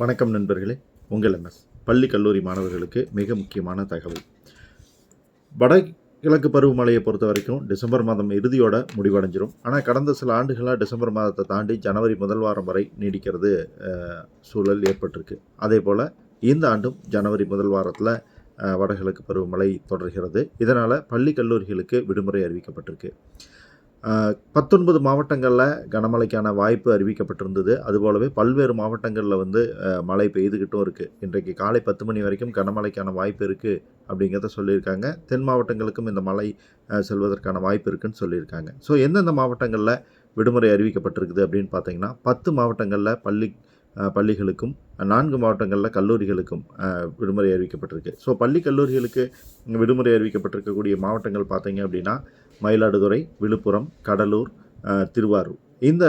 வணக்கம் நண்பர்களே. உங்கள் எம்எஸ் பள்ளி கல்லூரி மாணவர்களுக்கு மிக முக்கியமான தகவல். வடகிழக்கு பருவமழையை பொறுத்த வரைக்கும் டிசம்பர் மாதம் இறுதியோட முடிவடைஞ்சிரும். ஆனால் கடந்த சில ஆண்டுகளாக டிசம்பர் மாதத்தை தாண்டி ஜனவரி முதல் வாரம் வரை நீடிக்கிறது சூழல் ஏற்பட்டிருக்கு. அதே போல் இந்த ஆண்டும் ஜனவரி முதல் வாரத்தில் வடகிழக்கு பருவமழை தொடர்கிறது. இதனால் பள்ளி கல்லூரிகளுக்கு விடுமுறை அறிவிக்கப்பட்டிருக்கு. பத்தொன்பது மாவட்டங்களில் கனமழைக்கான வாய்ப்பு அறிவிக்கப்பட்டிருந்தது. அதுபோலவே பல்வேறு மாவட்டங்களில் வந்து மழை பெய்துகிட்டும் இருக்குது இன்றைக்கு காலை பத்து மணி வரைக்கும் கனமழைக்கான வாய்ப்பு இருக்குது அப்படிங்கிறத சொல்லியிருக்காங்க. தென் மாவட்டங்களுக்கும் இந்த மழை செல்வதற்கான வாய்ப்பு இருக்குன்னு சொல்லியிருக்காங்க. ஸோ எந்தெந்த மாவட்டங்களில் விடுமுறை அறிவிக்கப்பட்டிருக்குது அப்படின்னு பார்த்தீங்கன்னா பத்து மாவட்டங்களில் பள்ளி பள்ளிகளுக்கும் நான்கு மாவட்டங்களில் கல்லூரிகளுக்கும் விடுமுறை அறிவிக்கப்பட்டிருக்கு. ஸோ பள்ளி கல்லூரிகளுக்கு விடுமுறை அறிவிக்கப்பட்டிருக்கக்கூடிய மாவட்டங்கள் பார்த்தீங்க அப்படின்னா மயிலாடுதுறை விழுப்புரம் கடலூர் திருவாரூர். இந்த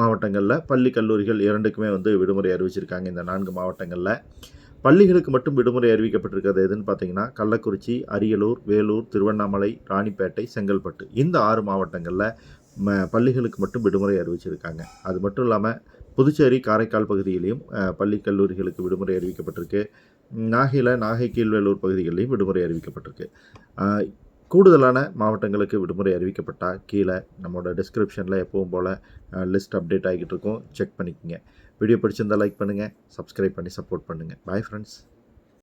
மாவட்டங்களில் பள்ளி கல்லூரிகள் இரண்டுக்குமே வந்து விடுமுறை அறிவிச்சிருக்காங்க இந்த நான்கு மாவட்டங்களில். பள்ளிகளுக்கு மட்டும் விடுமுறை அறிவிக்கப்பட்டிருக்கிறது எதுன்னு பார்த்தீங்கன்னா கள்ளக்குறிச்சி அரியலூர் வேலூர் திருவண்ணாமலை ராணிப்பேட்டை செங்கல்பட்டு. இந்த ஆறு மாவட்டங்களில் ம பள்ளிகளுக்கு மட்டும் விடுமுறை அறிவிச்சிருக்காங்க. அது மட்டும் இல்லாமல் புதுச்சேரி காரைக்கால் பகுதியிலையும் பள்ளி கல்லூரிகளுக்கு விடுமுறை அறிவிக்கப்பட்டிருக்கு. நாகையில் நாகை கீழ்வேலூர் பகுதிகளிலையும் விடுமுறை அறிவிக்கப்பட்டிருக்கு. கூடுதலான மாவட்டங்களுக்கு விடுமுறை அறிவிக்கப்பட்டால் கீழே நம்மளோட டிஸ்கிரிப்ஷனில் எப்பவும் போல் லிஸ்ட் அப்டேட் ஆகிட்டு இருக்கும். செக் பண்ணிக்கோங்க. வீடியோ பிடிச்சிருந்தால் லைக் பண்ணுங்கள் சப்ஸ்கிரைப் பண்ணி சப்போர்ட் பண்ணுங்கள் பாய் ஃப்ரெண்ட்ஸ்